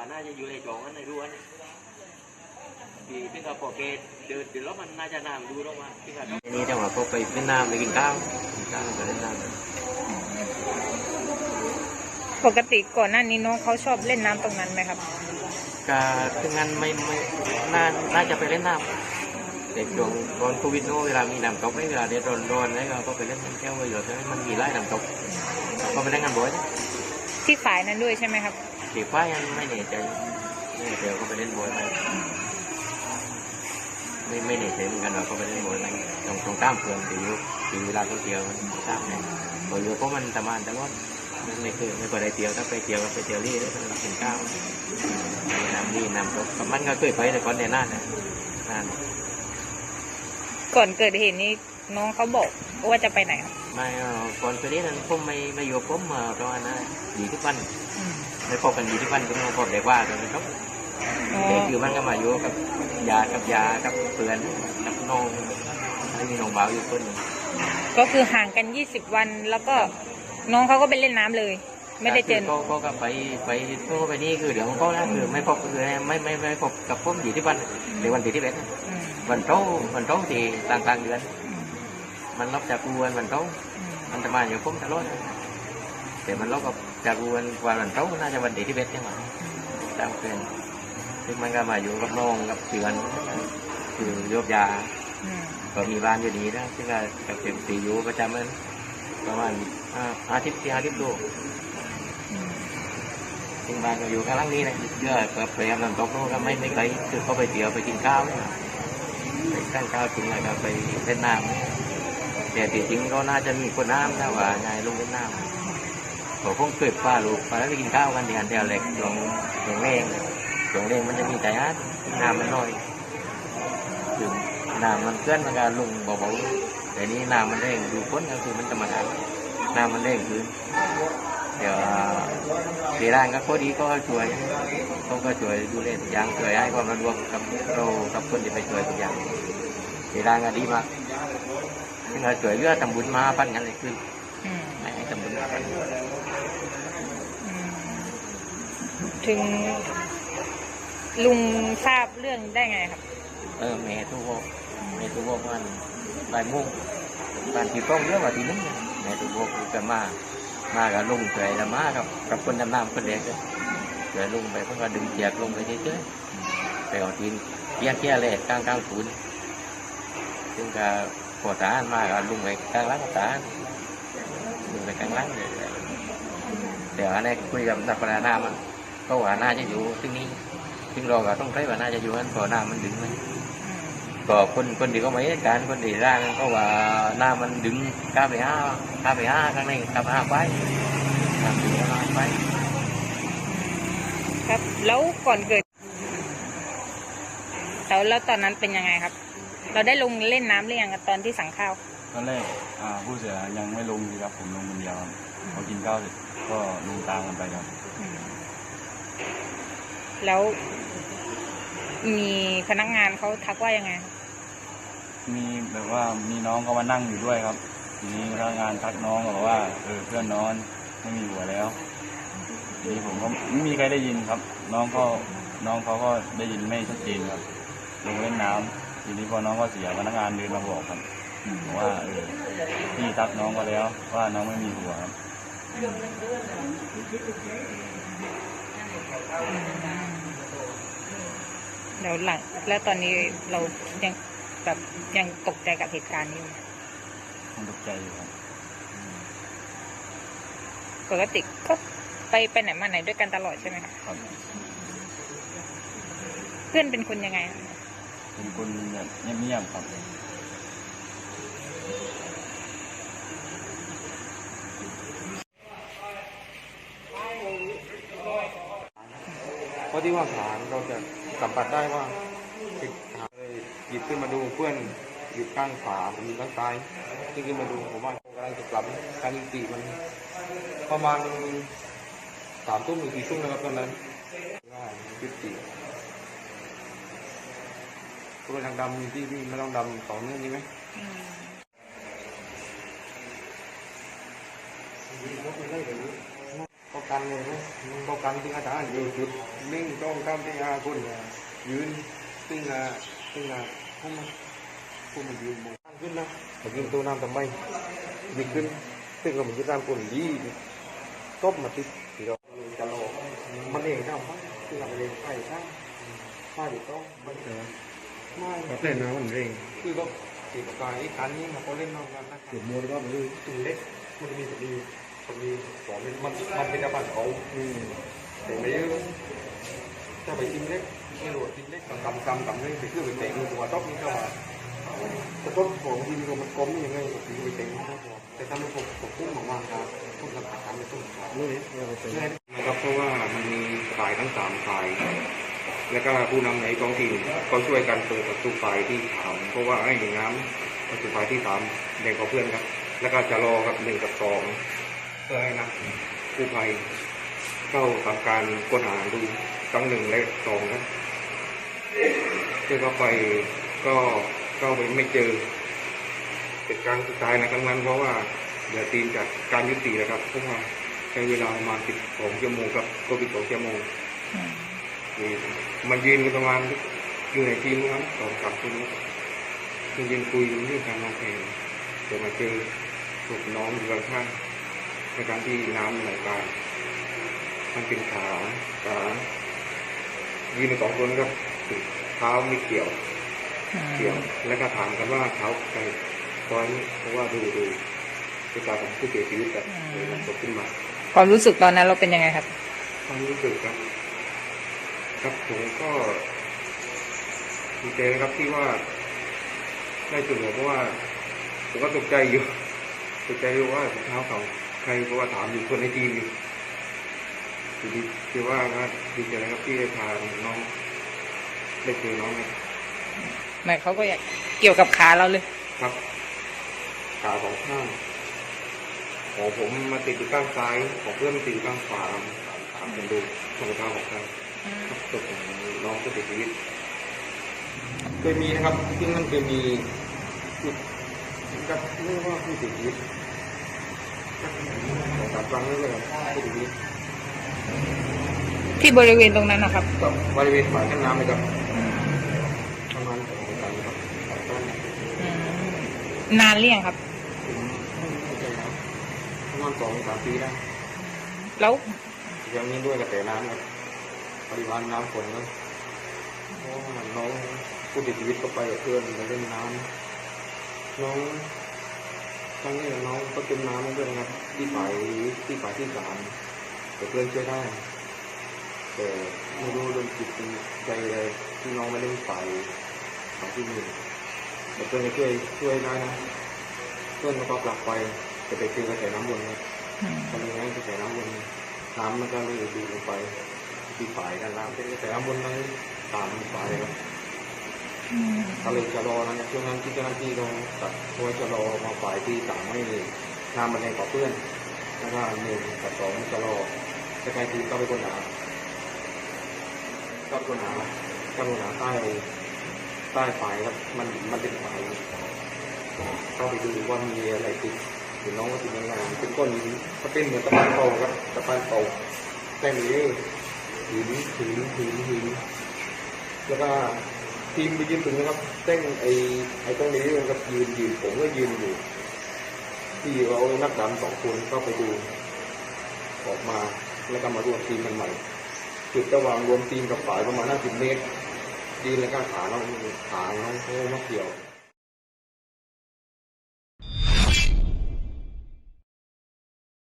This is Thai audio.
ผมว่าน่าจะอยู่ในจองนั้นในรั้วนี่ที่ที่เขาปอกเกตเดินเดินแล้วมันน่าจะน้ำดูลงมาที่เขานี่จังหวะพอไปเล่นน้ำไปกินข้าวกินข้าวไปเล่นน้ำปกติก่อนหน้านี้น้องเขาชอบเล่นน้ำตรงนั้นไหมครับก็ถึงงั้นไม่ไม่น่าน่าจะไปเล่นน้ำเด็กช่วงตอนโควิดโนเวลามีน้ำตกไม่เวลาเด็กร้อนๆแล้วก็ไปเล่นน้ำแก้วไปอยู่ใช่ไหมมันมีไล่น้ำตกก็ไปเล่นกันบ่อยนะที่ฝายนั้นด้วยใช่ไหมครับ สีฟ้ายังไม่แน่ใจไม่แน่ใจว่าก็ไปเล่นบอยไหมไม่ไม่แน่ใจเหมือนกันว่าก็ไปเล่นบอยไหมตรงตรงตามเพื่อนตีอยู่ตีเวลาเขาเที่ยวมันตามเนี่ยบอยเพราะมันตะมานตะลอดมันไม่เคยไม่เคยได้เที่ยวถ้าไปเที่ยวก็ไปเที่ยวนี่แล้วมันเป็นข้าวน้ำนี่น้ำตกมันก็เคยไปแต่ก่อนเนี่ยนานนะนานก่อนเกิดเหตุนี้น้องเขาบอกว่าจะไปไหนครับไม่ก่อนไปนี้นั้นผมไม่ไม่อยู่กับผมมาประมาณนั้นดีทุกวัน ไม่พบกันดีทุกวันก็ไม่พบเด็กว่ากันนะครับอ๋อเด็กคือมันก็มาอยู่กับยากับยากับเพื่อนกับน้องไม่มีน้องเบาวอยู่คนหนึ่งก็คือห่างกัน 20 วันแล้วก็น้องเขาก็ไปเล่นน้ำเลย ไม่ได้เจอก็ก็ก็ไปไปทั่วไปนี่คือเดี๋ยวของเขานะคือไม่พบคือไม่ไม่ไม่พบกับผมอยู่ที่วันในวันที่ที่เบ็ดอืมวันโต้วันโต้ที่กลางกลางเดือนอืมมันลบจากกูวันวันโต้อืมมันจะมาอยู่ผมตลอดแต่มันลบกับ จากกูวันวันวันโต้น่าจะวันที่ที่เบ็ดใช่ไหมตามเพื่อนซึ่งมันก็มาอยู่กับน้องกับเพื่อนคือโยบยาอืมก็มีบ้านอยู่ดีนะซึ่งก็กับเต็มตีอยู่ประจำมันประมาณห้าอาทิตย์ที่อาทิตย์ดูอืมซึ่งบ้านก็อยู่ข้างล่างนี้นะเยอะกับพยายามนำตกโน่นก็ไม่ไม่ไกลคือเขาไปเที่ยวไปกินข้าวเนี่ยไปกินข้าวกินอะไรก็ไปเล่นน้ำแต่ที่จริงก็น่าจะมีคนน้ำนะว่าไงลงเล่นน้ำ ผมคงเคยพาลูกไปแล้วไปกินข้าวกันที่อันเดียวเล็กลงลงเล่งลงเล่งมันจะมีแต่ฮัดน้ำมันน้อยถึงน้ำมันเคลื่อนมันก็ลงเบาๆแต่นี้น้ำมันเร่งดูพ้นก็คือมันธรรมดาน้ำมันเร่งคือเดี๋ยวทีร่างก็พอดีก็ช่วยเขาก็ช่วยดูแลทุกอย่างช่วยให้ความระดวกกับเรากับคนที่ไปช่วยทุกอย่างทีร่างก็ดีมากซึ่งเราช่วยเหลือทำบุญมาพันกันเลยคืออืมไม่ให้ทำบุญมาพัน อืม ถึง ลุงทราบเรื่องได้ไงครับ เออแม่ทุกวกแม่ทุกวกมันบ่ายโมงการที่ต้องเยอะกว่าทีนึงแม่ทุกวกก็มา มากับลุงช่วยละมากับกับคนดำน้ำคนเด็กช่วยลุงไปเพื่อดึงเจียกลงไปเฉยๆไปเอาทีนเกี้ยเกี้ยเลยกลางกลางฝนย์ซึ่งก็พอตามาก็ลุงไปกลางล้างตาลุงไปกลางล้างเลยเดี๋ยวอันนี้คุยกับนักประดาน้ำมัน ก็ว่าน่าจะอยู่ที่นี่ซึ่งเราก็ต้องใช้ว่าน่าจะอยู่นั่นพอน้ำมันดึงไหมอืมก็คนคนที่ก็ไม่เหตุการณ์คนที่ร่างก็ว่าน้ำมันดึงก้าไปห้าก้าไปห้าครั้งนี้ก้าไปห้าไปน้ำดึงห้าไปครับแล้วก่อนเกิดแล้วแล้วตอนนั้นเป็นยังไงครับ เราได้ลงเล่นน้ำหรือยังอะตอนที่สั่งข้าวตอนแรกอ่าผู้เสียยังไม่ลงดีครับผมลงคนเดียวครับพอกินข้าวเสร็จก็ลงตามกันไปครับอืม แล้วมีพนักงานเขาทักว่ายังไง มีแบบว่ามีน้องก็มานั่งอยู่ด้วยครับทีนี้พนักงานทักน้องบอกว่าเออเพื่อนนอนไม่มีหัวแล้วทีนี้ผมก็ไม่มีใครได้ยินครับ น้องก็น้องเขาก็ได้ยินไม่ชัดเจนครับลงเล่นน้ำทีนี้พอน้องก็เสียพนักงานเดินมาบอกครับบอกว่าเออพี่ทักน้องก็แล้ว ว่าน้องไม่มีหัวครับ แล้วหลังแล้วตอนนี้เรายังแบบยังตกใจกับเหตุการณ์นี้อยู่ไหมผมตกใจอยู่ครับปกติก็ไปไปไหนมาไหนด้วยกันตลอดใช่ไหมครับครับ เพื่อนเป็นคนยังไงครับเป็นคนแบบเงียบๆครับ เพราที่ว่าฐานเราจะสัมผัสได้ว่าติดฐาเลยหยิบขึ้นมาดูเพื่อนอยู่ข้างขวาผมอยู่ข้างซ้ายซึ่งขึ้นมาดูผมว่ากำลังจะกลับการยิงตีมัน ประมาณสามทุ่มหรือสี่ทุ่มนะครับตอนนั้นง่ายยุติตัวทางดำที่พี่ไม่ต้องดำต่อเนื่องนี้ไหมอป้อง กันเลยนะมันป้งกันที่อาจารย์อยู่จุดนิ่งต้องทำที่อาคุณยืนซึ่งอะซึ่งอะพวกมันพวกมันยืนมองขึ้นนะมายิงตัวน้ำทำไมยิงขึ้นซึ่งก็มันจะตามคนดีตบมาติดที่เราจะรอมันเองทำซึ่งเราเองใช่ใช่ไม่ถูกต้องไม่เจอไม่เล่นน้ำมันเร่งคือก็ตีกับกายการนี้มันก็เล่นนอกกันนะเก็บมวยก็มือตุ่มเล็กมันจะมีแบบ นี้แบบนี้สองมันมันมันเป็นอาบัติเขาแต่ไม่เยอะถ้าไปจิ้มเล็กไม่รู้จิ้มเล็กกำกำกำเลยไปเพื่อไปเตะมือหัวต๊อกนี่ก็ว่าแต่ต้นของดินก็มันก้มยังไงก็ไปเตะมันก็พอแต่ถ้ามันปกปกพุ่งออกมาครับพุ่งกระถางในต้นขามือเราไปนะครับเพราะว่ามันมีฝ่ายทั้งสามฝ่ายแล้วก็ผู้นำในท้องถิ่นก็ช่วยกันเปิดประตูฝ่ายที่สามเพราะว่าไอ้หนึ่งน้ำประตูฝ่ายที่สามแบ่งกับเพื่อนครับ แล้วก็จะรอกับหนึ่งกับสองเพื่อให้นักกู้ภัยเข้าทำการค้นหาดูทั้งหนึ่งและสองครับซึ่เข้าไปก็เข้าไปไม่เจอเหตุการณ์สุดท้ายในครั้งนั้นเพราะว่าเดี๋ยวตีนจากการยุติแล้วครับเพราะว่าใช้เวลาประมาณสิบสองชั่วโมงครับก็ปิดสองชั่วโมงมันยืนกันประมาณอยู่ในทีมครับสองสามคนมันยืนคุยเรื่องการร้องเพลงแต่มาเจอศพน้องอยู่ข้างๆ ในการที่น้ำไหลตามมันเป็นขาขายืนในสองคนครับเท้าไม่เกี่ยวอืเกี่ยวมแล้วก็ถามกันว่าเท้าใครตอนนี้เพราะว่าดูดูพฤติกรรมของผู้เสียชีวิตแบบเลยนำศพขึ้นมา ความรู้สึกตอนนั้นเราเป็นยังไงครับ ความรู้สึกครับ ครับผมก็ดีใจนะครับที่ว่าได้จุดหัวเพราะว่าผมก็ตกใจอยู่ตกใจอยู่ว่าถุงเท้าเขา ใครเพราะว่าถามอยู่คนในทีมอยู่ดีดีคือว่าก็ดีใจนะครับที่ได้พาน้องได้เจอน้องครับไม่เขาก็อยากเกี่ยวกับขาเราเลย ครับขาของข้างของผมมาติดอยู่ข้างซ้ายของเพื่อนมาติดอยู่ข้างขวาถามกันดูรองเท้าของใครครับศพของน้องผู้เสียชีวิตเคยมีนะครับที่นั่นเคยมีจุดกับเรื่องว่าผู้เสียชีวิต สองสามครั้งแล้วเลยผู้เสียชีวิตที่บริเวณตรงนั้นนะครับกับบริเวณฝ่ายกั้นน้ำเลยครับประมาณสองสามครับสองต้นอืมนานเรี่ยงครับ ถึงไม่ใช่ครับประมาณสองสามปีได้แล้วยังนี้ด้วยกระแสน้ำครับปริมาณน้ำฝนครับเพราะว่าน้องผู้เสียชีวิตก็ไปกับเพื่อนไปเล่นน้ำน้อง ครั้งนี้น้องก็จมน้ำด้วยนะครับ ที่ฝ่ายที่ฝ่ายที่สามแต่เพื่อนช่วยได้ แต่ไม่รู้โดนจิตใจเลยที่น้องไมาเล่นฝ่ายฝ่ายที่หนึ่งแต่เพื่อนช่วยช่วยได้นะเพื่อนก็กลับไปแต่ไปเจอกระแสน้ำวนครับทำยังไงกระแสน้ำวนน้ำมันก็เลยดูลงไปที่ฝ่ายด้านล่างเป็นกระแสน้ำวนนั้นตามฝ่ายครับ ก็เลยจะรอนะช่วงนั้นที่เจ้าหน้าที่เราตัดตัวจะรอมาฝ่ายที่สามไม่น้ำมันแรงกว่าเพื่อนแล้วก็หนึ่งกับสองจะรอจะใครทีก็ไปคนหาก็คนหาก็คนหาใต้ใต้ฝ่ายครับมันมันเป็นฝ่ายเข้าไปดูว่ามีอะไรติดหรือน้องว่าติดยังไงเป็นก้อนหินก็เป็นเหมือนตะปานโตครับตะปานโตแต่หรือหินหินหินหินแล้วก็ ทีมไปยืนถึงนะครับเต้นไอ้ไอ้ตรงนี้นะครับยืนยืนผมก็ยืนอยู่ ที่เรานักดำสองคนเข้าไปดู ออกมาแล้วก็มารวมทีมกันใหม่ จุดระหว่างรวมทีมกับฝ่ายประมาณ50เมตรดีนแล้วก็ขาเราขาเราเขามาเกี่ยว